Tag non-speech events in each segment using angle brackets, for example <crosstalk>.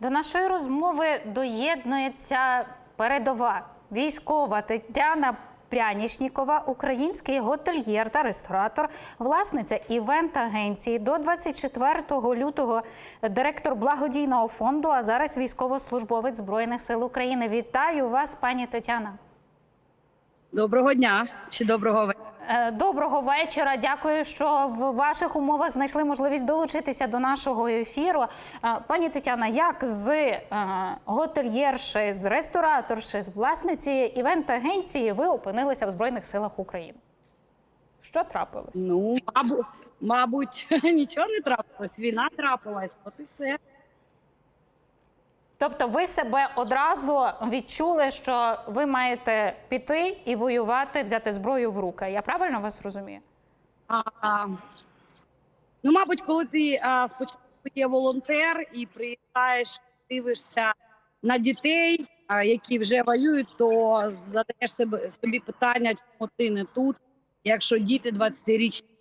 До нашої розмови доєднується передова військова Тетяна Прянішнікова, український готельєр та ресторатор, власниця івент-агенції до 24 лютого директор благодійного фонду, а зараз військовослужбовець Збройних сил України. Вітаю вас, пані Тетяна. Доброго дня чи доброго вечора. Е, Доброго вечора. Дякую, що в ваших умовах знайшли можливість долучитися до нашого ефіру. Е, Пані Тетяна, як з е, готельєрши, з рестораторши, з власниці івент-агенції ви опинилися в Збройних силах України? Що трапилось? Ну, мабуть, мабуть, <laughs> нічого не трапилось. Війна трапилась, от і все. Тобто, ви себе одразу відчули, що ви маєте піти і воювати, взяти зброю в руки. Я правильно вас розумію? А, ну, мабуть, коли ти а, спочатку є волонтер і приїжджаєш, дивишся на дітей, а, які вже воюють, то задаєш себе собі питання, чому ти не тут, якщо діти 20-річні.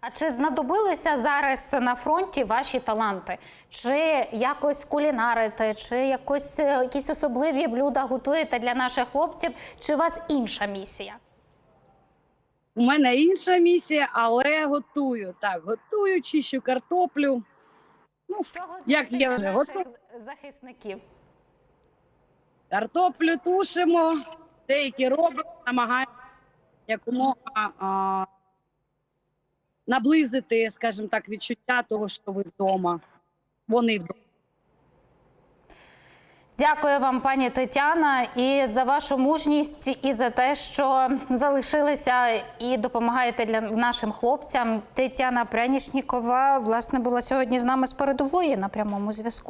А чи знадобилися зараз на фронті ваші таланти? Чи якось кулінарите, чи якось е, якісь особливі блюда готуєте для наших хлопців? Чи у вас інша місія? У мене інша місія, але готую. Так, готую, чищу картоплю. Ну, Що Як я вже готова? захисників? Картоплю тушимо, деякі робимо, намагаємося якомога а, наблизити, скажімо так, відчуття того, що ви вдома. Вони вдома. Дякую вам, пані Тетяна, і за вашу мужність, і за те, що залишилися і допомагаєте для нашим хлопцям. Тетяна Прянішнікова власне була сьогодні з нами з передової на прямому зв'язку.